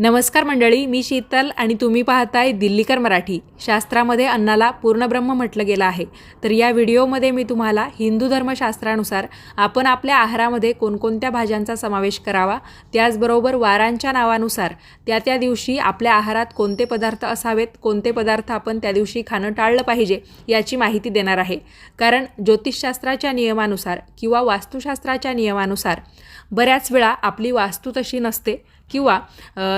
नमस्कार मंडळी मी शीतल आणि तुम्ही पाहताय दिल्लीकर मराठी. शास्त्रामध्ये अन्नाला पूर्णब्रह्म म्हटलं गेलं आहे. तर या व्हिडिओमध्ये मी तुम्हाला हिंदू धर्मशास्त्रानुसार आपण आपल्या आहारामध्ये कोणकोणत्या भाज्यांचा समावेश करावा त्याचबरोबर वारांच्या नावानुसार त्या त्या दिवशी आपल्या आहारात कोणते पदार्थ असावेत कोणते पदार्थ आपण त्या दिवशी खाणं टाळलं पाहिजे याची माहिती देणार आहे. कारण ज्योतिषशास्त्राच्या नियमानुसार किंवा वास्तुशास्त्राच्या नियमानुसार बऱ्याच वेळा आपली वास्तू तशी नसते किंवा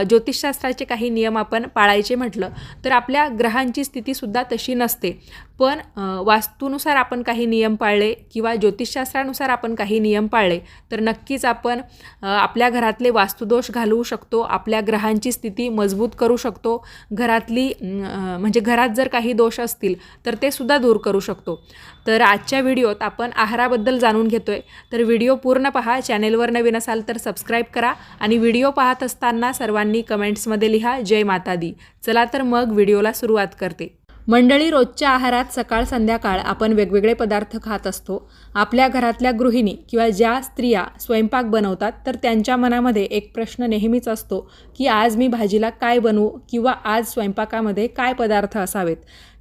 ज्योतिषशास्त्राचे काही नियम आपण पाळायचे म्हटलं तर आपल्या ग्रहांची स्थितीसुद्धा तशी नसते. पण वास्तूनुसार आपण काही नियम पाळले किंवा ज्योतिषशास्त्रानुसार आपण काही नियम पाळले तर नक्कीच आपण आपल्या घरातले वास्तुदोष घालवू शकतो आपल्या ग्रहांची स्थिती मजबूत करू शकतो घरातली म्हणजे घरात जर काही दोष असतील तर ते सुद्धा दूर करू शकतो. तर आजच्या व्हिडिओत आपण आहाराबद्दल जाणून घेतोय. तर व्हिडिओ पूर्ण पहा चॅनेलवर नवीन असाल तर सबस्क्राईब करा आणि व्हिडिओ पाहत असताना सर्वांनी कमेंट्समध्ये लिहा जय माता दी चला तर मग व्हिडिओला सुरुवात करते. मंडळी रोजच्या आहारात सकाळ संध्याकाळ आपण वेगवेगळे पदार्थ खात असतो. आपल्या घरातल्या गृहिणी किंवा ज्या स्त्रिया स्वयंपाक बनवतात तर त्यांच्या मनामध्ये एक प्रश्न नेहमीच असतो की आज मी भाजीला काय बनवू किंवा आज स्वयंपाकामध्ये काय पदार्थ असावेत?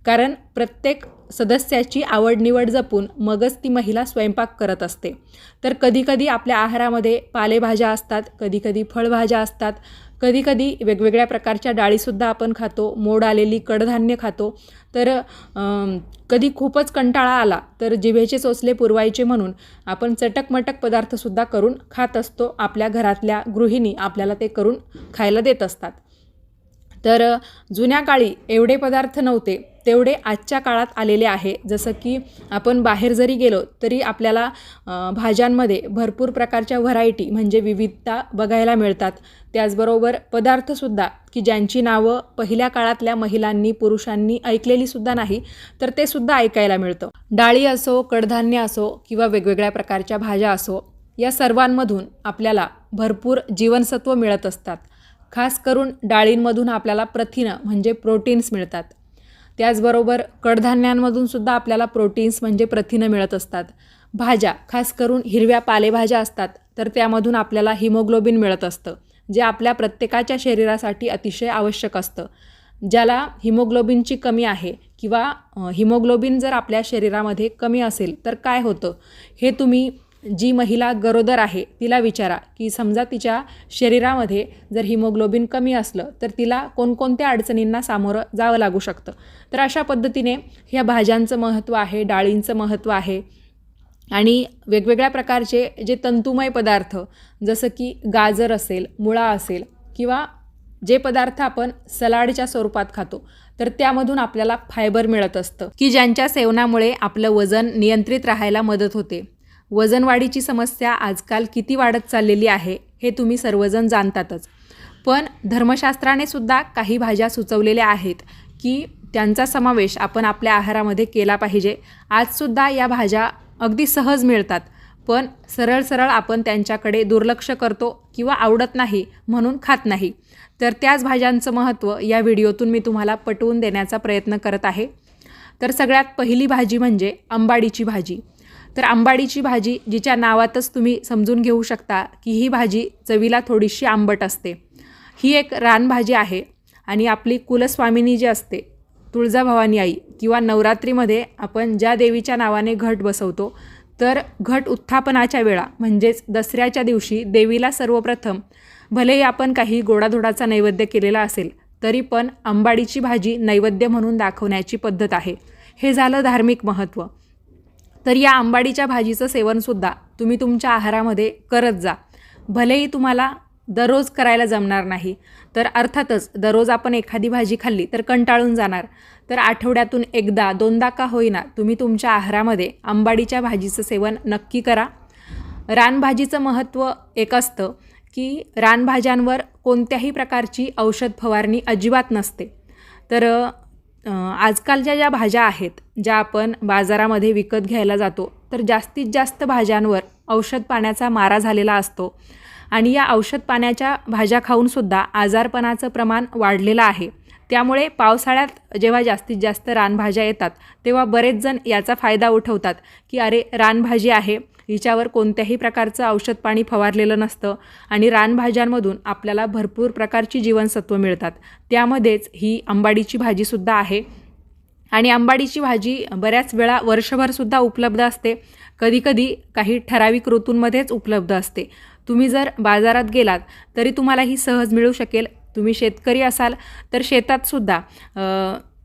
कारण प्रत्येक सदस्याची आवड निवड जपून मगच ती महिला स्वयंपाक करत असते. तर कधीकधी आपल्या आहारामध्ये पालेभाज्या असतात कधीकधी फळभाज्या असतात कधीकधी वेगवेगळ्या प्रकारच्या डाळीसुद्धा आपण खातो मोड आलेली कडधान्य खातो. तर कधी खूपच कंटाळा आला तर जिभेचे सोसले पुरवायचे म्हणून आपण चटकमटक पदार्थसुद्धा करून खात असतो. आपल्या घरातल्या गृहिणी आपल्याला ते करून खायला देत असतात. तर जुन्या काळी एवढे पदार्थ नव्हते तेवढे आजच्या काळात आलेले आहे. जसं की आपण बाहेर जरी गेलो तरी आपल्याला भाज्यांमध्ये भरपूर प्रकारच्या व्हरायटी म्हणजे विविधता बघायला मिळतात. त्याचबरोबर पदार्थसुद्धा की ज्यांची नावं पहिल्या काळातल्या महिलांनी पुरुषांनी ऐकलेलीसुद्धा नाही तर ते सुद्धा ऐकायला मिळतं. डाळी असो कडधान्य असो किंवा वेगवेगळ्या प्रकारच्या भाज्या असो या सर्वांमधून आपल्याला भरपूर जीवनसत्व मिळत असतात. खास करून डाळींमधून आपल्याला प्रथिनं म्हणजे प्रोटीन्स मिळतात. त्याचबरोबर कडधान्यांमधून सुद्धा आपल्याला प्रोटीन्स म्हणजे प्रथिनं मिळत असतात. भाज्या खास करून हिरव्या पालेभाज्या असतात तर त्यामधून आपल्याला हिमोग्लोबिन मिळत असतं जे आपल्या प्रत्येकाच्या शरीरासाठी अतिशय आवश्यक असतं. ज्याला हिमोग्लोबिनची कमी आहे किंवा हिमोग्लोबिन जर आपल्या शरीरामध्ये कमी असेल तर काय होतं? हे तुम्ही जी महिला गरोदर आहे तिला विचारा की समजा तिच्या शरीरामध्ये जर हिमोग्लोबिन कमी असलं तर तिला कोणकोणत्या अडचणींना सामोरं जावं लागू शकतं? तर अशा पद्धतीने ह्या भाज्यांचं महत्त्व आहे डाळींचं महत्त्व आहे आणि वेगवेगळ्या प्रकारचे जे तंतुमय पदार्थ जसं की गाजर असेल मुळा असेल किंवा जे पदार्थ आपण सलाडच्या स्वरूपात खातो तर त्यामधून आपल्याला फायबर मिळत असतं की ज्यांच्या सेवनामुळे आपलं वजन नियंत्रित राहायला मदत होते. वजनवाढीची समस्या आजकाल किती वाढत चाललेली आहे हे तुम्ही सर्वजण जाणतातच. पण धर्मशास्त्राने सुद्धा काही भाज्या सुचवलेल्या आहेत की त्यांचा समावेश आपण आपल्या आहारामध्ये केला पाहिजे. आजसुद्धा या भाज्या अगदी सहज मिळतात पण सरळ सरळ आपण त्यांच्याकडे दुर्लक्ष करतो किंवा आवडत नाही म्हणून खात नाही. तर त्याच भाज्यांचं महत्त्व या व्हिडिओतून मी तुम्हाला पटवून देण्याचा प्रयत्न करत आहे. तर सगळ्यात पहिली भाजी म्हणजे अंबाडीची भाजी. तर आंबाडीची भाजी जिच्या नावातच तुम्ही समजून घेऊ शकता की ही भाजी चवीला थोडीशी आंबट असते. ही एक रानभाजी आहे आणि आपली कुलस्वामिनी जी असते तुळजाभवानी आई किंवा नवरात्रीमध्ये आपण ज्या देवीच्या नावाने घट बसवतो तर घट उत्थापनाच्या वेळा म्हणजेच दसऱ्याच्या दिवशी देवीला सर्वप्रथम भलेही आपण काही गोडाधोडाचा नैवेद्य केलेला असेल तरी पण आंबाडीची भाजी नैवेद्य म्हणून दाखवण्याची पद्धत आहे. हे झालं धार्मिक महत्त्व तर या आंबाडीच्या भाजीचं सेवनसुद्धा तुम्ही तुमच्या आहारामध्ये करत जा. भलेही तुम्हाला दररोज करायला जमणार नाही तर अर्थातच दररोज आपण एखादी भाजी खाल्ली तर कंटाळून जाणार. तर आठवड्यातून एकदा दोनदा का होईना तुम्ही तुमच्या आहारामध्ये आंबाडीच्या भाजीचं सेवन नक्की करा. रानभाजीचं महत्त्व एक असतं की रानभाज्यांवर कोणत्याही प्रकारची औषध फवारणी अजिबात नसते. तर आजकालच्या ज्या भाज्या आहेत ज्या आपण बाजारामध्ये विकत घ्यायला जातो तर जास्तीत जास्त भाज्यांवर औषध पाण्याचा मारा झालेला असतो. आणि या औषध पाण्याच्या भाज्या खाऊनसुद्धा आजारपणाचं प्रमाण वाढलेलं आहे. त्यामुळे पावसाळ्यात जेव्हा जास्तीत जास्त रानभाज्या येतात तेव्हा बरेच जण याचा फायदा उठवतात की अरे रानभाजी आहे हिच्यावर कोणत्याही प्रकारचं औषध पाणी फवारलेलं नसतं आणि रानभाज्यांमधून आपल्याला भरपूर प्रकारची जीवनसत्व मिळतात. त्यामध्येच ही आंबाडीची भाजीसुद्धा आहे. आणि आंबाडीची भाजी बऱ्याच वेळा वर्षभरसुद्धा उपलब्ध असते. कधीकधी काही ठराविक ऋतूंमध्येच उपलब्ध असते. तुम्ही जर बाजारात गेलात तरी तुम्हाला ही सहज मिळू शकेल. तुम्ही शेतकरी असाल तर शेतातसुद्धा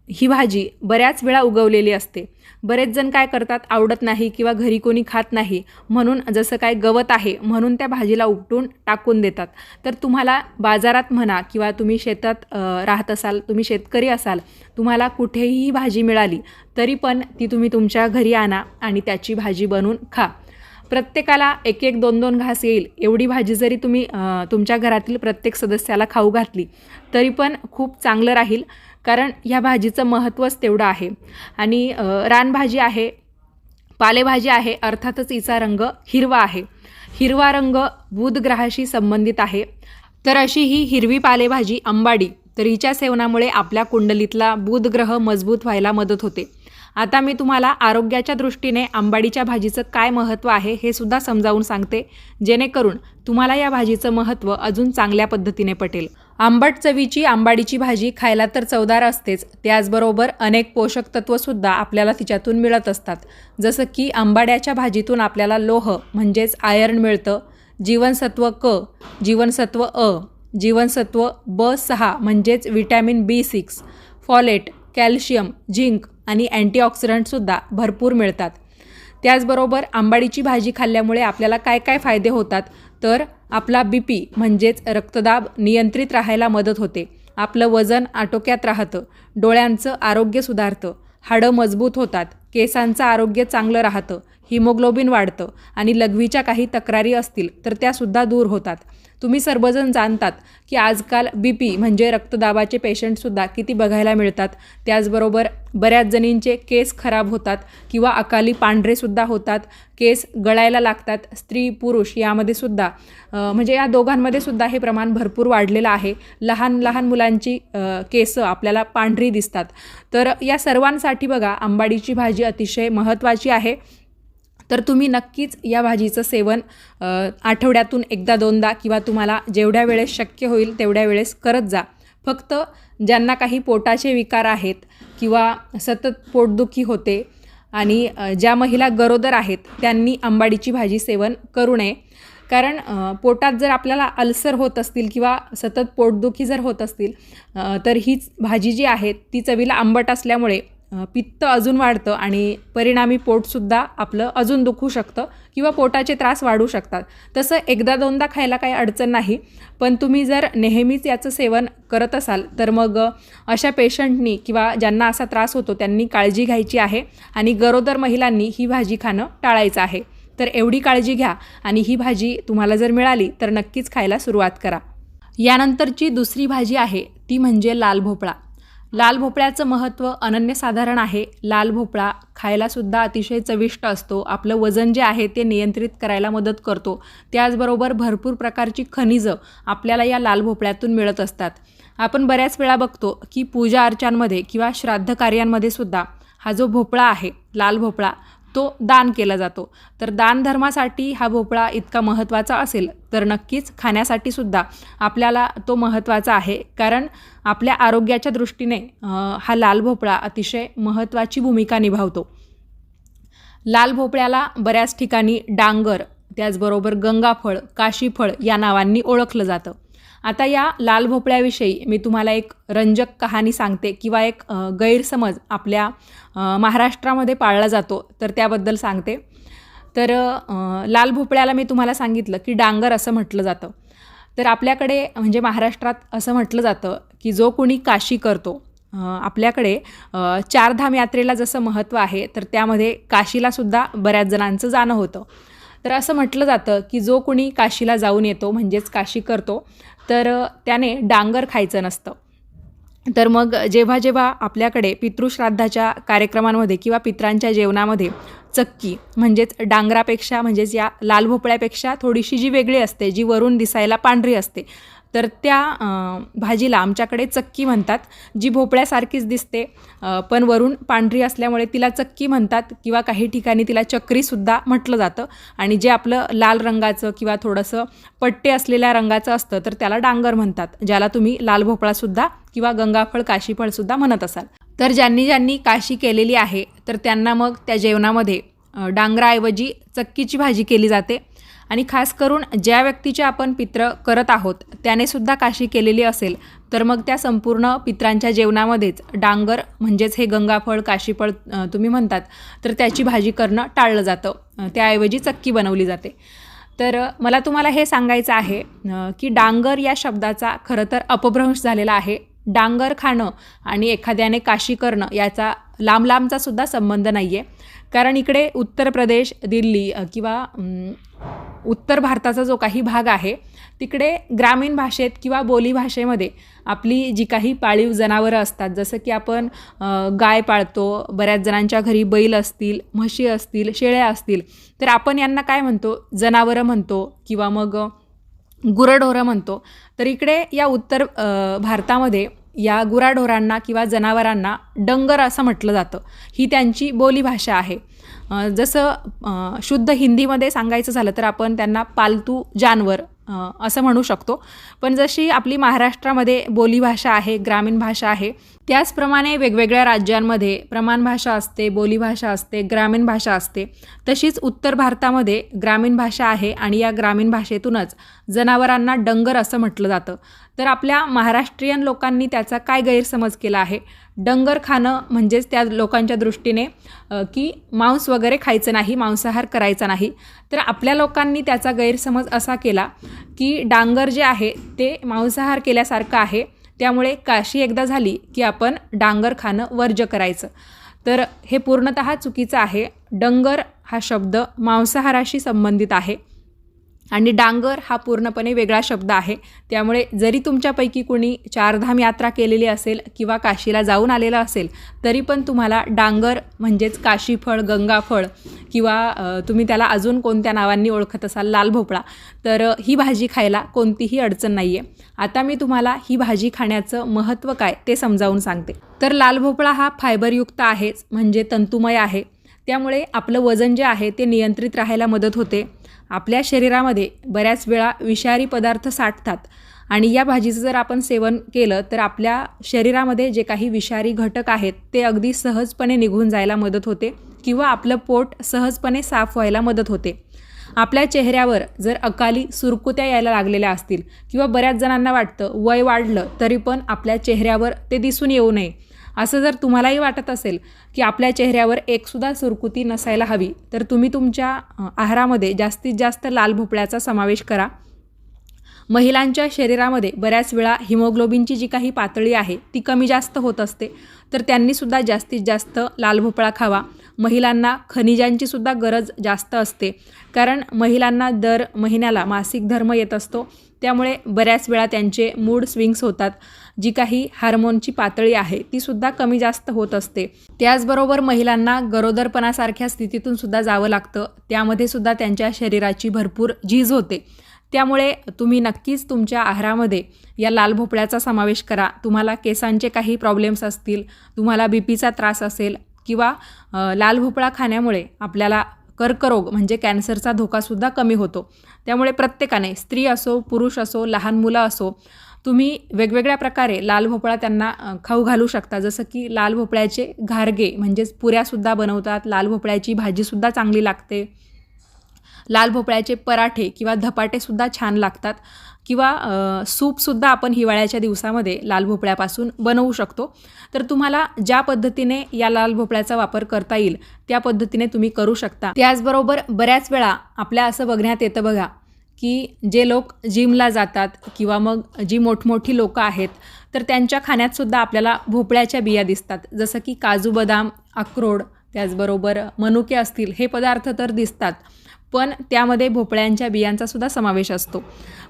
ही भाजी बऱ्याच वेळा उगवलेली असते. बरेच जण काय करतात आवडत नाही किंवा घरी कोणी खात नाही म्हणून जसं काय गवत आहे म्हणून त्या भाजीला उपटून टाकून देतात. तर तुम्हाला बाजारात म्हणा किंवा तुम्ही शेतात राहत असाल तुम्ही शेतकरी असाल तुम्हाला कुठेही भाजी मिळाली तरी पण ती तुम्ही तुमच्या घरी आणा आणि त्याची भाजी बनवून खा. प्रत्येकाला एक एक दोन दोन घास येईल. एवढी भाजी जरी तुम्ही तुमच्या घरातील प्रत्येक सदस्याला खाऊ घातली तरी पण खूप चांगलं राहील. कारण ह्या भाजीचं महत्त्वच तेवढं आहे. आणि रानभाजी आहे पालेभाजी आहे अर्थातच हिचा रंग हिरवा आहे. हिरवा रंग बुध ग्रहाशी संबंधित आहे. तर अशी ही हिरवी पालेभाजी अंबाडी तर हिच्या सेवनामुळे आपल्या कुंडलीतला बुध ग्रह मजबूत व्हायला मदत होते. आता मी तुम्हाला आरोग्याच्या दृष्टीने आंबाडीच्या भाजीचं काय महत्त्व आहे हे सुद्धा समजावून सांगते. जेणेकरून तुम्हाला या भाजीचं महत्त्व अजून चांगल्या पद्धतीने पटेल. आंबट चवीची आंबाडीची भाजी खायला तर चवदार असतेच. त्याचबरोबर अनेक पोषक तत्वसुद्धा आपल्याला तिच्यातून मिळत असतात. जसं की आंबाड्याच्या भाजीतून आपल्याला लोह म्हणजेच आयर्न मिळतं. जीवनसत्व क जीवनसत्व अ जीवनसत्व ब सहा म्हणजेच vitamin B six. Folate calcium zinc आणि अँटीऑक्सिडंटसुद्धा भरपूर मिळतात. त्याचबरोबर आंबाडीची भाजी खाल्ल्यामुळे आपल्याला काय काय फायदे होतात? तर आपला बी पी म्हणजेच रक्तदाब नियंत्रित राहायला मदत होते. आपलं वजन आटोक्यात राहतं. डोळ्यांचं आरोग्य सुधारतं. हाडं मजबूत होतात. केसांचं आरोग्य चांगलं राहतं. हिमोग्लोबिन वाढतं आणि लघवीच्या काही तक्रारी असतील तर त्यासुद्धा दूर होतात. तुम्ही सर्वजण जाणतात की आजकाल बी पी म्हणजे रक्तदाबाचे पेशंटसुद्धा किती बघायला मिळतात. त्याचबरोबर बऱ्याच जणींचे केस खराब होतात किंवा अकाली पांढरेसुद्धा होतात. केस गळायला लागतात. स्त्री पुरुष यामध्ये सुद्धा म्हणजे या दोघांमध्ये सुद्धा हे प्रमाण भरपूर वाढलेलं आहे. लहान लहान मुलांची केसं आपल्याला पांढरी दिसतात. तर या सर्वांसाठी बघा आंबाडीची भाजी अतिशय महत्त्वाची आहे. तर तुम्ही नक्कीच या भाजीचं सेवन आठवड्यातून एकदा दोनदा किंवा तुम्हाला जेवढ्या वेळेस शक्य होईल तेवढ्या वेळेस करत जा. फक्त ज्यांना काही पोटाचे विकार आहेत किंवा सतत पोटदुखी होते आणि ज्या महिला गरोदर आहेत त्यांनी आंबाडीची भाजी सेवन करू नये. कारण पोटात जर आपल्याला अल्सर होत असतील किंवा सतत पोटदुखी जर होत असतील तर हीच भाजी जी आहे ती चवीला आंबट असल्यामुळे पित्त अजून वाढतं आणि परिणामी पोटसुद्धा आपलं अजून दुखू शकतं किंवा पोटाचे त्रास वाढू शकतात. तसं एकदा दोनदा खायला काही अडचण नाही पण तुम्ही जर नेहमीच याचं सेवन करत असाल तर मग अशा पेशंटनी किंवा ज्यांना असा त्रास होतो त्यांनी काळजी घ्यायची आहे आणि गरोदर महिलांनी ही भाजी खाणं टाळायचं आहे. तर एवढी काळजी घ्या आणि ही भाजी तुम्हाला जर मिळाली तर नक्कीच खायला सुरुवात करा. यानंतरची दुसरी भाजी आहे ती म्हणजे लाल भोपळा. लाल भोपळ्याचं महत्त्व अनन्यसाधारण आहे. लाल भोपळा खायलासुद्धा अतिशय चविष्ट असतो. आपलं वजन जे आहे ते नियंत्रित करायला मदत करतो. त्याचबरोबर भरपूर प्रकारची खनिजं आपल्याला या लाल भोपळ्यातून मिळत असतात. आपण बऱ्याच वेळा बघतो की पूजा अर्चांमध्ये किंवा श्राद्ध कार्यांमध्ये सुद्धा हा जो भोपळा आहे लाल भोपळा तो दान केला जातो. तर दानधर्मासाठी हा भोपळा इतका महत्त्वाचा असेल तर नक्कीच खाण्यासाठी सुद्धा आपल्याला तो महत्त्वाचा आहे. कारण आपल्या आरोग्याच्या दृष्टीने हा लाल भोपळा अतिशय महत्त्वाची भूमिका निभावतो. लाल भोपळ्याला बऱ्याच ठिकाणी डांगर त्याचबरोबर गंगाफळ काशीफळ या नावांनी ओळखलं जातं. आता या लाल भोपळ्याविषयी मी तुम्हाला एक रंजक कहाणी सांगते किंवा एक गैरसमज आपल्या महाराष्ट्रामध्ये पाळला जातो तर त्याबद्दल सांगते. तर लाल भोपळ्याला मी तुम्हाला सांगितलं की डांगर असं म्हटलं जातं. तर आपल्याकडे म्हणजे महाराष्ट्रात असं म्हटलं जातं की जो कोणी काशी करतो आपल्याकडे चारधाम यात्रेला जसं महत्त्व आहे तर त्यामध्ये काशीलासुद्धा बऱ्याच जणांचं जाणं होतं. तर असं म्हटलं जातं की जो कोणी काशीला जाऊन येतो म्हणजेच काशी करतो तर त्याने डांगर खायचं नसतं. तर मग जेव्हा जेव्हा आपल्याकडे पितृश्राद्धाच्या कार्यक्रमांमध्ये किंवा पित्रांच्या जेवणामध्ये चक्की म्हणजेच डांगरापेक्षा म्हणजेच या लाल भोपळ्यापेक्षा थोडीशी जी वेगळी असते जी वरून दिसायला पांढरी असते तर त्या भाजीला आमच्याकडे चक्की म्हणतात जी भोपळ्यासारखीच दिसते. पण वरून पांढरी असल्यामुळे तिला चक्की म्हणतात किंवा काही ठिकाणी तिला चक्रीसुद्धा म्हटलं जातं. आणि जे आपलं लाल रंगाचं किंवा थोडंसं पट्टे असलेल्या रंगाचं असतं तर त्याला डांगर म्हणतात ज्याला तुम्ही लाल भोपळासुद्धा किंवा गंगाफळ काशीफळसुद्धा म्हणत असाल. तर ज्यांनी ज्यांनी काशी केलेली आहे तर त्यांना मग त्या जेवणामध्ये डांगराऐवजी चक्कीची भाजी केली जाते. आणि खास करून ज्या व्यक्तीचे आपण पित्र करत आहोत त्याने सुद्धा काशी केलेली असेल तर मग त्या संपूर्ण पित्रांच्या जेवणामध्येच डांगर म्हणजेच हे गंगाफळ काशीफळ तुम्ही म्हणतात तर त्याची भाजी करणं टाळलं जातं. त्याऐवजी चक्की बनवली जाते. तर मला तुम्हाला हे सांगायचं आहे की डांगर या शब्दाचा खरं तर अपभ्रंश झालेला आहे. डांगर खाणं आणि एखाद्याने काशी करणं याचा लांब लांबचा सुद्धा संबंध नाही आहे कारण इकडे उत्तर प्रदेश दिल्ली किंवा उत्तर भारताचा जो काही भाग आहे तिकडे ग्रामीण भाषेत किंवा बोलीभाषेमध्ये आपली जी काही पाळीव जनावरं असतात जसं की आपण गाय पाळतो बऱ्याच जणांच्या घरी बैल असतील म्हशी असतील शेळ्या असतील तर आपण यांना काय म्हणतो? जनावरं म्हणतो किंवा मग गुरढोरं म्हणतो. तर इकडे या उत्तर भारतामध्ये या गुराढोरांना किंवा जनावरांना डंगर असं म्हटलं जातं. ही त्यांची बोलीभाषा आहे. जसं शुद्ध हिंदीमध्ये सांगायचं झालं तर आपण त्यांना पालतू जानवर असं म्हणू शकतो. पण जशी आपली महाराष्ट्रामध्ये बोलीभाषा आहे ग्रामीण भाषा आहे त्याचप्रमाणे वेगवेगळ्या राज्यांमध्ये प्रमाण भाषा असते बोलीभाषा असते ग्रामीण भाषा असते. तशीच उत्तर भारतामध्ये ग्रामीण भाषा आहे आणि या ग्रामीण भाषेतूनच जनावरांना डंगर असं म्हटलं जातं. तर आपल्या महाराष्ट्रीयन लोकांनी त्याचा काय गैरसमज केला आहे? डंगर खाणं म्हणजेच त्या लोकांच्या दृष्टीने की मांस वगैरे खायचं नाही मांसाहार करायचा नाही. तर आपल्या लोकांनी त्याचा गैरसमज असा केला की डांगर जे आहे ते मांसाहार केल्यासारखं आहे. त्यामुळे काशी एकदा झाली की आपण डांगर खाणं वर्ज्य करायचं. तर हे पूर्णतः चुकीचं आहे. डंगर हा शब्द मांसाहाराशी संबंधित आहे. आणि डांगर हा पूर्णपणे वेगळा शब्द आहे. त्यामुळे जरी तुमच्यापैकी कोणी चारधाम यात्रा केलेली असेल किंवा काशीला जाऊन आलेलं असेल तरी पण तुम्हाला डांगर म्हणजेच काशीफळ गंगाफळ किंवा तुम्ही त्याला अजून कोणत्या नावांनी ओळखत असाल लाल भोपळा तर ही भाजी खायला कोणतीही अडचण नाही आहे आता मी तुम्हाला ही भाजी खाण्याचं महत्त्व काय ते समजावून सांगते. तर लाल भोपळा हा फायबरयुक्त आहेच म्हणजे तंतुमय आहे. त्यामुळे आपलं वजन जे आहे ते नियंत्रित राहायला मदत होते. आपल्या शरीरामध्ये बऱ्याच वेळा विषारी पदार्थ साठतात आणि या भाजीचं जर आपण सेवन केलं तर आपल्या शरीरामध्ये जे काही विषारी घटक आहेत ते अगदी सहजपणे निघून जायला मदत होते किंवा आपलं पोट सहजपणे साफ व्हायला मदत होते. आपल्या चेहऱ्यावर जर अकाली सुरकुत्या यायला लागलेल्या असतील किंवा बऱ्याच जणांना वाटतं वय वाढलं तरी पण आपल्या चेहऱ्यावर ते दिसून येऊ नये. असं जर तुम्हालाही वाटत असेल की आपल्या चेहऱ्यावर एकसुद्धा सुरकुती नसायला हवी तर तुम्ही तुमच्या आहारामध्ये जास्तीत जास्त लाल भोपळ्याचा समावेश करा. महिलांच्या शरीरामध्ये बऱ्याच वेळा हिमोग्लोबिनची जी काही पातळी आहे ती कमी जास्त होत असते तर त्यांनीसुद्धा जास्तीत जास्त लाल भोपळा खावा. महिलांना खनिजांची सुद्धा गरज जास्त असते. कारण महिलांना दर महिन्याला मासिक धर्म येत असतो. त्यामुळे बऱ्याच वेळा त्यांचे मूड स्विंग्स होतात. जी काही हार्मोनची पातळी आहे ती सुद्धा कमी जास्त होत असते. त्याचबरोबर महिलांना गरोदरपणासारख्या स्थितीतून सुद्धा जावं लागतं. त्यामध्ये सुद्धा त्यांच्या शरीराची भरपूर झीज होते. त्यामुळे तुम्ही नक्कीच तुमच्या आहारामध्ये या लाल भोपळ्याचा समावेश करा. तुम्हाला केसांचे काही प्रॉब्लेम्स असतील तुम्हाला बी पीचा त्रास असेल किंवा लाल भोपळा खाण्यामुळे आपल्याला कर्करोग म्हणजे कॅन्सरचा धोकासुद्धा कमी होतो. त्यामुळे प्रत्येकाने स्त्री असो पुरुष असो लहान मुलं असो तुम्ही वेगवेगळ्या प्रकारे लाल भोपळा त्यांना खाऊ घालू शकता. जसं की लाल भोपळ्याचे घारगे म्हणजेच पुऱ्यासुद्धा बनवतात लाल भोपळ्याची भाजीसुद्धा चांगली लागते. लाल भोपळ्याचे पराठे किंवा धपाटेसुद्धा छान लागतात. किंवा सूपसुद्धा आपण हिवाळ्याच्या दिवसामध्ये लाल भोपळ्यापासून बनवू शकतो. तर तुम्हाला ज्या पद्धतीने या लाल भोपळ्याचा वापर करता येईल त्या पद्धतीने तुम्ही करू शकता. त्याचबरोबर बऱ्याच वेळा आपल्या असं बघण्यात येतं बघा की जे लोक जिमला जातात किंवा मग जी मोठमोठी लोकं आहेत तर त्यांच्या खाण्यातसुद्धा आपल्याला भोपळ्याच्या बिया दिसतात. जसं की काजू बदाम अक्रोड त्याचबरोबर मनुके असतील हे पदार्थ तर दिसतात. पण त्यामध्ये भोपळ्यांच्या बियांचा सुद्धा समावेश असतो.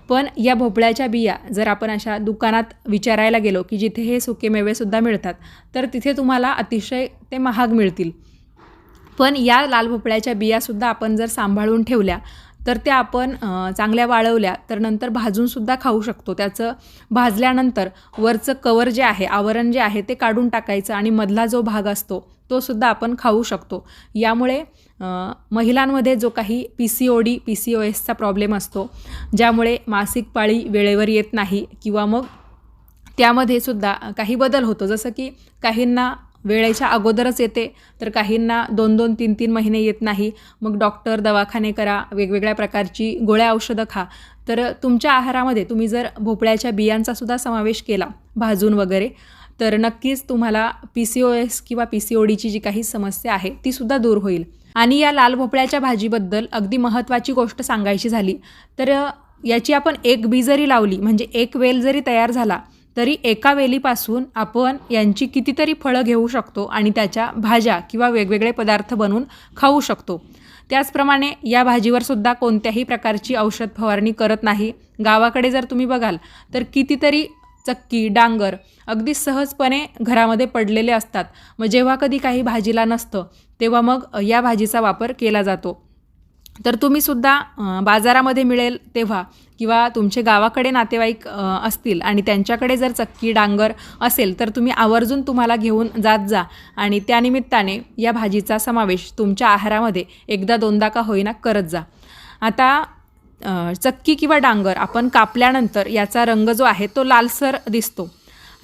पण या भोपळ्याच्या बिया जर आपण अशा दुकानात विचारायला गेलो की जिथे हे सुकेमेवेसुद्धा मिळतात तर तिथे तुम्हाला अतिशय ते महाग मिळतील. पण या लाल भोपळ्याच्या बियासुद्धा आपण जर सांभाळून ठेवल्या तर त्या आपण चांगल्या वाळवल्या तर नंतर भाजूनसुद्धा खाऊ शकतो. त्याचं भाजल्यानंतर वरचं कवर जे आहे आवरण जे आहे ते काढून टाकायचं आणि मधला जो भाग असतो तो सुद्धा आपण खाऊ शकतो. यामुळे महिलांमध्ये जो काही P C O D P C O एसचा problem असतो ज्यामुळे मासिक पाळी वेळेवर येत नाही किंवा मग त्यामध्ये सुद्धा काही बदल होतो. जसं की काहींना वेळेच्या अगोदरच येते. तर काहींना दोन दोन तीन तीन महिने येत नाही. मग डॉक्टर दवाखाने करा वेगवेगळ्या प्रकारची गोळ्या औषधं खा. तर तुमच्या आहारामध्ये तुम्ही जर भोपळ्याच्या बियांचा सुद्धा समावेश केला भाजून वगैरे तर नक्कीच तुम्हाला पी सी ओ एस किंवा पी सी ओ डीची जी काही समस्या आहे ती सुद्धा दूर होईल. आणि या लाल भोपळ्याच्या भाजीबद्दल अगदी महत्त्वाची गोष्ट सांगायची झाली तर याची आपण एक बी जरी लावली म्हणजे एक वेल जरी तयार झाला तरी एका वेलीपासून आपण यांची कितीतरी फळं घेऊ शकतो आणि त्याच्या भाज्या किंवा वेगवेगळे पदार्थ बनवून खाऊ शकतो. त्याचप्रमाणे या भाजीवर सुद्धा कोणत्याही प्रकारची औषध फवारणी करत नाही. गावाकडे जर तुम्ही बघाल तर कितीतरी चक्की डांगर अगदी सहजपणे घरामध्ये पडलेले असतात. मग जेव्हा कधी काही भाजीला नसतं तेव्हा मग या भाजीचा वापर केला जातो. तर तुम्हीसुद्धा सुद्धा बाजारामध्ये मिळेल तेव्हा किंवा तुमचे गावाकडे नातेवाईक असतील आणि त्यांच्याकडे जर चक्की डांगर असेल तर तुम्ही आवर्जून तुम्हाला घेऊन जात जा. आणि त्यानिमित्ताने या भाजीचा समावेश तुमच्या आहारामध्ये एकदा दोनदा का होईना करत जा. आता चक्की किंवा डांगर आपण कापल्यानंतर याचा रंग जो आहे तो लालसर दिसतो.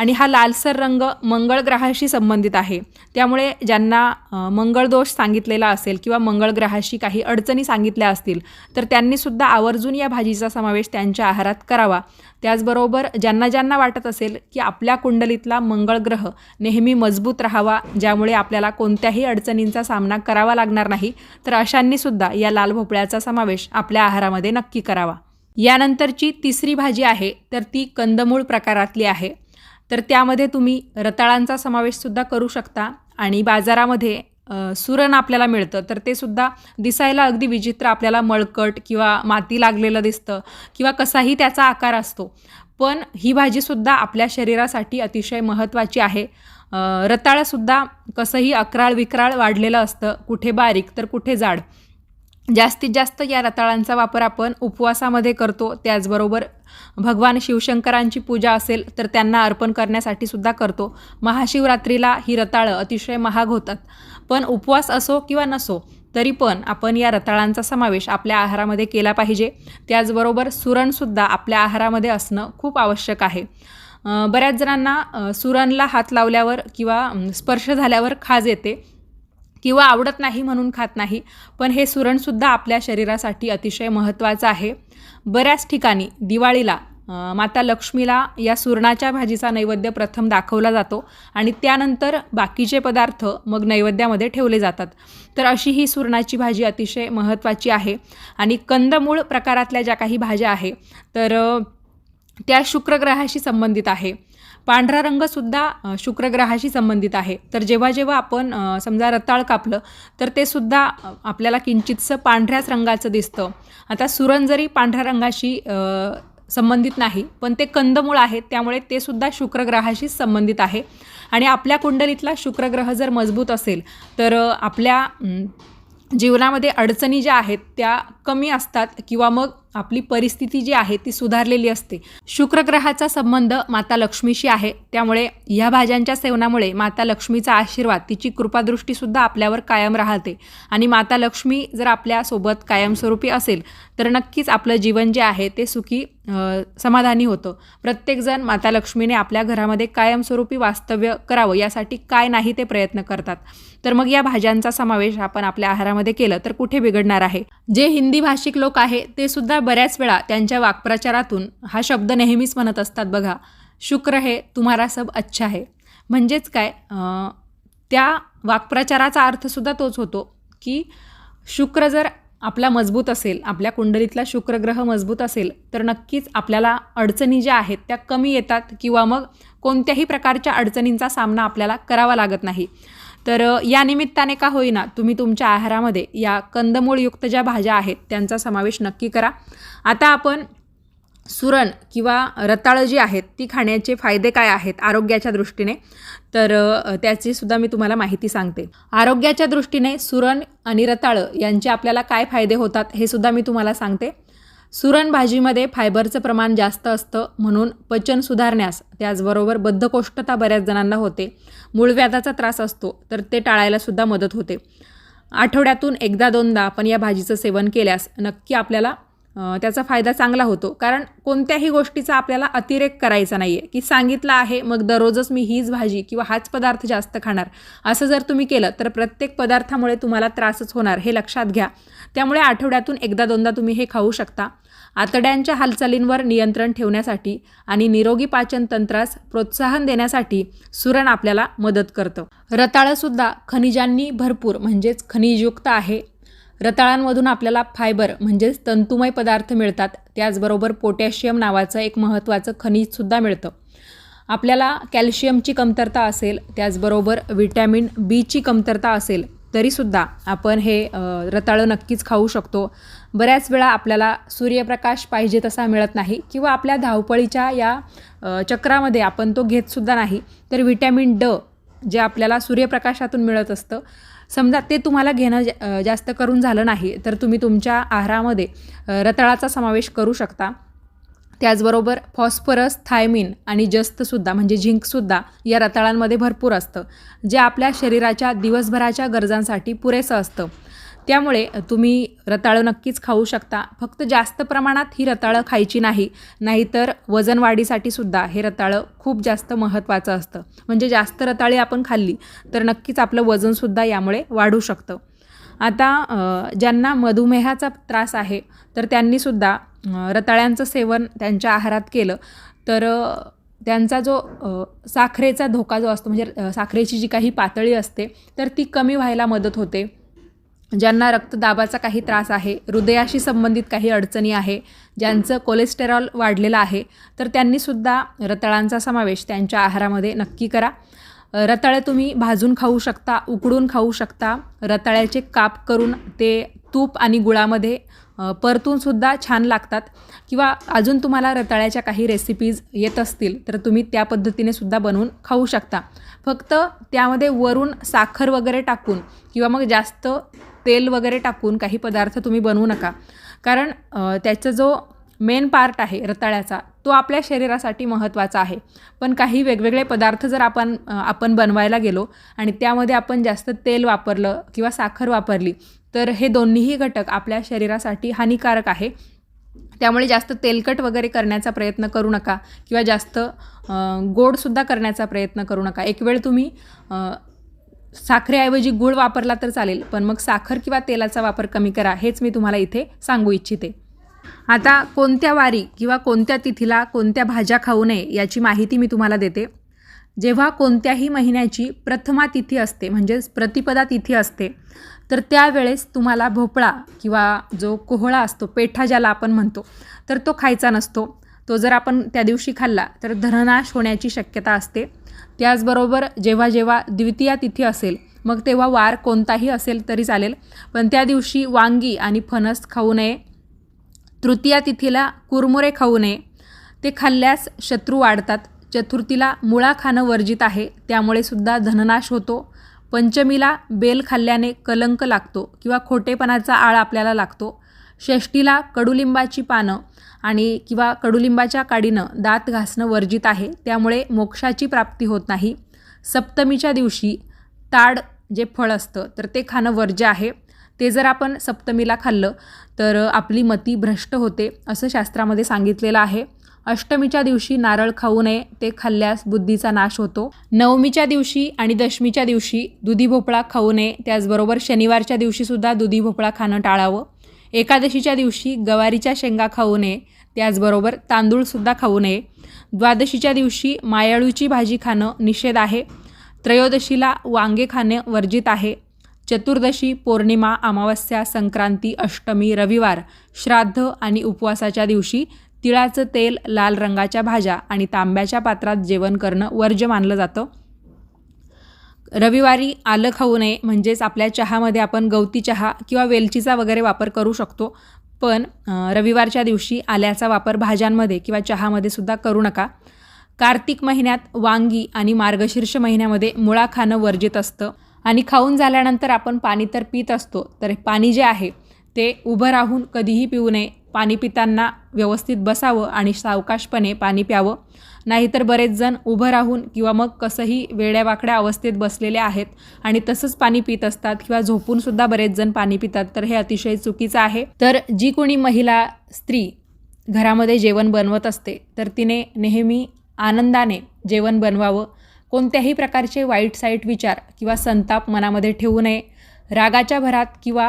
आणि हा लालसर रंग मंगळ ग्रहाशी संबंधित आहे. त्यामुळे ज्यांना मंगळदोष मंगळ दोष सांगितलेला असेल किंवा मंगळ ग्रहाशी काही अडचणी सांगितल्या असतील तर त्यांनीसुद्धा आवर्जून या भाजीचा समावेश त्यांच्या आहारात करावा. त्याचबरोबर ज्यांना ज्यांना वाटत असेल की आपल्या कुंडलीतला मंगळ ग्रह नेहमी मजबूत राहावा ज्यामुळे आपल्याला कोणत्याही अडचणींचा सामना करावा लागणार नाही तर अशांनीसुद्धा या लाल भोपळ्याचा समावेश आपल्या आहारामध्ये नक्की करावा. यानंतरची तिसरी भाजी आहे तर ती कंदमूळ प्रकारातली आहे. तर त्यामध्ये तुम्ही रताळांचा समावेशसुद्धा करू शकता आणि बाजारामध्ये सुरण आपल्याला मिळतं. तर ते सुद्धा दिसायला अगदी विचित्र आपल्याला मळकट किंवा माती लागलेलं दिसतं किंवा कसाही त्याचा आकार असतो. पण ही भाजीसुद्धा आपल्या शरीरासाठी अतिशय महत्त्वाची आहे. रताळंसुद्धा कसंही अकराळ विक्राळ वाढलेलं असतं कुठे बारीक तर कुठे जाड. जास्तीत जास्त या रताळांचा वापर आपण उपवासामध्ये करतो. त्याचबरोबर भगवान शिवशंकरांची पूजा असेल तर त्यांना अर्पण करण्यासाठी सुद्धा करतो. महाशिवरात्रीला ही रताळं अतिशय महाग होतात. पण उपवास असो किंवा नसो तरी पण आपण या रताळांचा समावेश आपल्या आहारामध्ये केला पाहिजे. त्याचबरोबर सुरणसुद्धा आपल्या आहारामध्ये असणं खूप आवश्यक आहे. बऱ्याच जणांना सुरणला हात लावल्यावर किंवा स्पर्श झाल्यावर खाज येते. किंवा आवडत नाही म्हणून खात नाही. पण हे सुरणसुद्धा आपल्या शरीरासाठी अतिशय महत्त्वाचं आहे. बऱ्याच ठिकाणी दिवाळीला माता लक्ष्मीला या सुरणाच्या भाजीचा नैवेद्य प्रथम दाखवला जातो आणि त्यानंतर बाकीचे पदार्थ मग नैवेद्यामध्ये ठेवले जातात. तर अशी ही सुरणाची भाजी अतिशय महत्त्वाची आहे. आणि कंदमूळ प्रकारातल्या ज्या काही भाज्या आहे तर त्या शुक्रग्रहाशी संबंधित आहे. पांढरा रंगसुद्धा शुक्रग्रहाशी संबंधित आहे. तर जेव्हा जेव्हा आपण समजा रताळ कापलं तर ते सुद्धा आपल्याला किंचितसं पांढऱ्याच रंगाचं दिसतं. आता सुरण जरी पांढऱ्या रंगाशी संबंधित नाही पण ते कंदमूळ आहेत त्यामुळे ते सुद्धा शुक्रग्रहाशी संबंधित आहे. आणि आपल्या कुंडलीतला शुक्रग्रह जर मजबूत असेल तर आपल्या जीवनामध्ये अडचणी ज्या आहेत त्या कमी असतात किंवा मग आपली परिस्थिती जी आहे ती सुधारलेली असते. शुक्रग्रहाचा संबंध माता लक्ष्मीशी आहे. त्यामुळे ह्या भाज्यांच्या सेवनामुळे माता लक्ष्मीचा आशीर्वाद तिची कृपादृष्टीसुद्धा आपल्यावर कायम राहते. आणि माता लक्ष्मी जर आपल्यासोबत कायमस्वरूपी असेल तर नक्कीच आपलं जीवन जे आहे ते सुखी समाधानी होतं. प्रत्येकजण माता लक्ष्मीने आपल्या घरामध्ये कायमस्वरूपी वास्तव्य करावं यासाठी काय नाही ते प्रयत्न करतात. तर मग या भाज्यांचा समावेश आपण आपल्या आहारामध्ये केलं तर कुठे बिघडणार आहे? जे हिंदी भाषिक लोक आहे ते सुद्धा बऱ्याच वेळा त्यांच्या वाक्प्रचारातून हा शब्द नेहमीच म्हणत असतात बघा शुक्र हे तुम्हारा सब अच्छा आहे म्हणजेच काय? त्या वाक्प्रचाराचा अर्थसुद्धा तोच होतो की शुक्र जर आपला मजबूत असेल आपल्या कुंडलीतला शुक्रग्रह मजबूत असेल तर नक्कीच आपल्याला अडचणी ज्या आहेत त्या कमी येतात किंवा मग कोणत्याही प्रकारच्या अडचणींचा सामना आपल्याला करावा लागत नाही. तर या निमित्ताने का होईना तुम्ही तुमच्या आहारामध्ये या कंदमूळयुक्त ज्या भाज्या आहेत त्यांचा समावेश नक्की करा. आता आपण सुरण किंवा रताळं जी आहेत ती खाण्याचे फायदे काय आहेत आरोग्याच्या दृष्टीने? तर त्याचीसुद्धा मी तुम्हाला माहिती सांगते. आरोग्याच्या दृष्टीने सुरण आणि रताळं यांचे आपल्याला काय फायदे होतात हे सुद्धा मी तुम्हाला सांगते. सुरण भाजीमध्ये फायबरचं प्रमाण जास्त असतं म्हणून पचन सुधारण्यास त्याचबरोबर बद्धकोष्ठता बऱ्याच जणांना होते. मूळव्याधाचा त्रास असतो तर ते टाळायलासुद्धा मदत होते. आठवड्यातून एकदा दोनदा आपण या भाजीचं सेवन केल्यास नक्की आपल्याला त्याचा फायदा चांगला होतो. कारण कोणत्याही गोष्टीचा आपल्याला अतिरेक करायचा नाही आहे की सांगितलं आहे मग दररोजच मी हीच भाजी किंवा हाच पदार्थ जास्त खाणार. असं जर तुम्ही केलं तर प्रत्येक पदार्थामुळे तुम्हाला त्रासच होणार हे लक्षात घ्या. त्यामुळे आठवड्यातून एकदा दोनदा तुम्ही हे खाऊ शकता. आतड्यांच्या हालचालींवर नियंत्रण ठेवण्यासाठी आणि निरोगी पाचन तंत्रास प्रोत्साहन देण्यासाठी सुरण आपल्याला मदत करतं. रताळंसुद्धा खनिजांनी भरपूर म्हणजेच खनिजयुक्त आहे. रताळांमधून आपल्याला फायबर म्हणजेच तंतुमय पदार्थ मिळतात. त्याचबरोबर पोटॅशियम नावाचं एक महत्त्वाचं खनिजसुद्धा मिळतं. आपल्याला कॅल्शियमची कमतरता असेल त्याचबरोबर विटॅमिन बीची कमतरता असेल तरीसुद्धा आपण हे रताळं नक्कीच खाऊ शकतो. बऱ्याच वेळा आपल्याला सूर्यप्रकाश पाहिजे तसा मिळत नाही किंवा आपल्या धावपळीच्या या चक्रामध्ये आपण तो घेतसुद्धा नाही. तर विटॅमिन ड जे आपल्याला सूर्यप्रकाशातून मिळत असतं समजा ते तुम्हाला घेणं जा- जास्त करून झालं नाही तर तुम्ही तुमच्या आहारामध्ये रताळाचा समावेश करू शकता. त्याचबरोबर फॉस्फरस थायमिन आणि जस्तसुद्धा म्हणजे झिंकसुद्धा या रताळांमध्ये भरपूर असतं जे आपल्या शरीराच्या दिवसभराच्या गरजांसाठी पुरेसं असतं. त्यामुळे तुम्ही रताळं नक्कीच खाऊ शकता. फक्त जास्त प्रमाणात ही रताळं खायची नाही. नाहीतर वजन सुद्धा हे रताळं खूप जास्त महत्त्वाचं असतं. म्हणजे जास्त रताळी आपण खाल्ली तर नक्कीच आपलं वजनसुद्धा यामुळे वाढू शकतं. आता ज्यांना मधुमेहाचा त्रास आहे तर त्यांनीसुद्धा रताळ्यांचं सेवन त्यांच्या आहारात केलं. तर त्यांचा जो साखरेचा धोका जो असतो म्हणजे साखरेची जी काही पातळी असते तर ती कमी व्हायला मदत होते. ज्यांना रक्तदाबाचा काही त्रास आहे हृदयाशी संबंधित काही अडचणी आहे ज्यांचं कोलेस्टेरॉल वाढलेलं आहे तर त्यांनीसुद्धा रताळांचा समावेश त्यांच्या आहारामध्ये नक्की करा. रताळे तुम्ही भाजून खाऊ शकता उकडून खाऊ शकता. रताळ्याचे काप करून ते तूप आणि गुळामध्ये परतूनसुद्धा छान लागतात. किंवा अजून तुम्हाला रताळ्याच्या काही रेसिपीज येत असतील तर तुम्ही त्या पद्धतीने सुद्धा बनवून खाऊ शकता. फक्त त्यामध्ये वरून साखर वगैरे टाकून किंवा मग जास्त तेल वगैरे टाकून काही पदार्थ तुम्ही बनवू नका. कारण त्याचा जो मेन पार्ट आहे रताळ्याचा तो आपल्या शरीरासाठी महत्त्वाचा आहे. पण काही वेगवेगळे पदार्थ जर आपण आपण बनवायला गेलो आणि त्यामध्ये आपण जास्त तेल वापरलं किंवा साखर वापरली तर हे दोन्हीही घटक आपल्या शरीरासाठी हानिकारक आहे. त्यामुळे जास्त तेलकट वगैरे करण्याचा प्रयत्न करू नका किंवा जास्त गोडसुद्धा करण्याचा प्रयत्न करू नका. एक वेळ तुम्ही साखरेऐवजी गूळ वापरला तर चालेल पण मग साखर किंवा तेलाचा वापर कमी करा हेच मी तुम्हाला इथे सांगू इच्छिते. आता कोणत्या वारी किंवा कोणत्या तिथीला कोणत्या भाज्या खाऊ नये याची माहिती मी तुम्हाला देते. जेव्हा कोणत्याही महिन्याची प्रथमा तिथी असते म्हणजेच प्रतिपदा तिथी असते तर त्यावेळेस तुम्हाला भोपळा किंवा जो कोहळा असतो पेठा ज्याला आपण म्हणतो तर तो खायचा नसतो. तो जर आपण त्या दिवशी खाल्ला तर धननाश होण्याची शक्यता असते. त्याचबरोबर जेव्हा जेव्हा द्वितीया तिथी असेल मग तेव्हा वार कोणताही असेल तरी चालेल. पण त्या दिवशी वांगी आणि फणस खाऊ नये. तृतीया तिथीला कुरमुरे खाऊ नये. ते खाल्ल्यास शत्रू वाढतात. चतुर्थीला मुळा खाणं वर्जित आहे. त्यामुळे सुद्धा धननाश होतो. पंचमीला बेल खाल्ल्याने कलंक लागतो किंवा खोटेपणाचा आळ आपल्याला लागतो. षष्टीला कडुलिंबाची पानं आणि किंवा कडुलिंबाच्या काडीनं दात घासणं वर्जित आहे. त्यामुळे मोक्षाची प्राप्ती होत नाही. सप्तमीच्या दिवशी ताड जे फळ असतं तर ते खाणं वर्ज्य आहे. ते जर आपण सप्तमीला खाल्लं तर आपली मती भ्रष्ट होते असं शास्त्रामध्ये सांगितलेलं आहे. अष्टमीच्या दिवशी नारळ खाऊ नये ते खाल्ल्यास बुद्धीचा नाश होतो. नवमीच्या दिवशी आणि दशमीच्या दिवशी दुधी भोपळा खाऊ नये त्याचबरोबर शनिवारच्या दिवशीसुद्धा दुधी भोपळा खाणं टाळावं. एकादशीच्या दिवशी गवारीच्या शेंगा खाऊ नये त्याचबरोबर तांदूळसुद्धा खाऊ नये. द्वादशीच्या दिवशी मायाळूची भाजी खाणं निषेध आहे. त्रयोदशीला वांगे खाणे वर्जित आहे. चतुर्दशी पौर्णिमा अमावस्या संक्रांती अष्टमी रविवार श्राद्ध आणि उपवासाच्या दिवशी तिळाचं तेल लाल रंगाच्या भाज्या आणि तांब्याच्या पात्रात जेवण करणं वर्ज्य मानलं जातं. रविवारी आलं खाऊ नये म्हणजेच आपल्या चहामध्ये आपण गवती चहा किंवा वेलचीचा वगैरे वापर करू शकतो. पण रविवारच्या दिवशी आल्याचा वापर भाज्यांमध्ये किंवा चहामध्ये सुद्धा करू नका. कार्तिक महिन्यात वांगी आणि मार्गशीर्ष महिन्यामध्ये मुळा खाणं वर्जित असतं. आणि खाऊन झाल्यानंतर आपण पाणी तर पित असतो तर पाणी जे आहे ते उभं राहून कधीही पिऊ नये. पाणी पिताना व्यवस्थित बसावं आणि सावकाशपणे पाणी प्यावं. नाहीतर बरेच जण उभं राहून किंवा मग कसंही वेड्यावाकड्या अवस्थेत बसलेले आहेत आणि तसंच पाणी पित असतात किंवा झोपूनसुद्धा बरेच जण पाणी पितात. तर हे अतिशय चुकीचं आहे. तर जी कोणी महिला स्त्री घरामध्ये जेवण बनवत असते तर तिने नेहमी आनंदाने जेवण बनवावं. कोणत्याही प्रकारचे वाईट साईट विचार किंवा संताप मनामध्ये ठेवू नये. रागाच्या भरात किंवा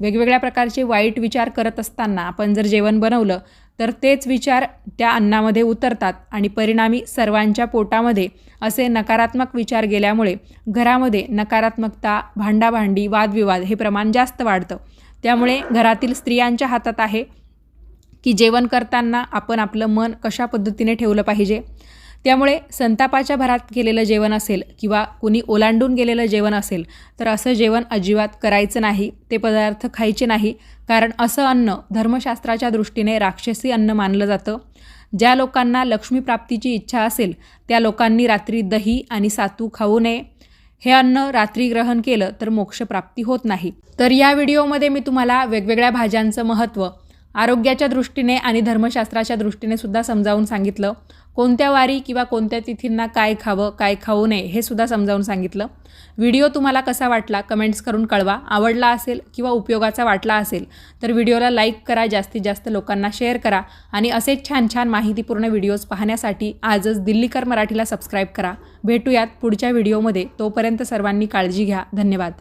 वेगवेगळ्या प्रकारचे वाईट विचार करत असताना आपण जर जेवण बनवलं तर तेच विचार त्या अन्नामध्ये उतरतात आणि परिणामी सर्वांच्या पोटामध्ये असे नकारात्मक विचार गेल्यामुळे घरामध्ये नकारात्मकता भांडाभांडी वादविवाद हे प्रमाण जास्त वाढतं. त्यामुळे घरातील स्त्रियांच्या हातात आहे की जेवण करताना आपण आपलं मन कशा पद्धतीने ठेवलं पाहिजे? त्यामुळे संतापाच्या भरात केलेलं जेवण असेल किंवा कुणी ओलांडून गेलेलं जेवण असेल तर असं जेवण अजिबात करायचं नाही ते पदार्थ खायचे नाही कारण असं अन्न धर्मशास्त्राच्या दृष्टीने राक्षसी अन्न मानलं जातं. ज्या लोकांना लक्ष्मीप्राप्तीची इच्छा असेल त्या लोकांनी रात्री दही आणि सातू खाऊ नये. हे अन्न रात्री ग्रहण केलं तर मोक्षप्राप्ती होत नाही. तर या व्हिडिओमध्ये मी तुम्हाला वेगवेगळ्या भाज्यांचं महत्त्व आरोग्याच्या दृष्टीने आणि धर्मशास्त्राच्या दृष्टीने सुद्धा समजावून सांगितलं. कोणत्या वारी किंवा कोणत्या तिथींना काय खावं काय खाऊ नये हे सुद्धा समजावून सांगितलं. व्हिडिओ तुम्हाला कसा वाटला कमेंट्स करून कळवा. आवडला असेल किंवा उपयोगाचा वाटला असेल तर व्हिडिओला लाईक करा जास्तीत जास्त लोकांना शेअर करा आणि असेच छान छान माहितीपूर्ण व्हिडिओज पाहण्यासाठी आजच दिल्लीकर मराठीला सबस्क्राईब करा. भेटूयात पुढच्या व्हिडिओमध्ये. तोपर्यंत सर्वांनी काळजी घ्या. धन्यवाद.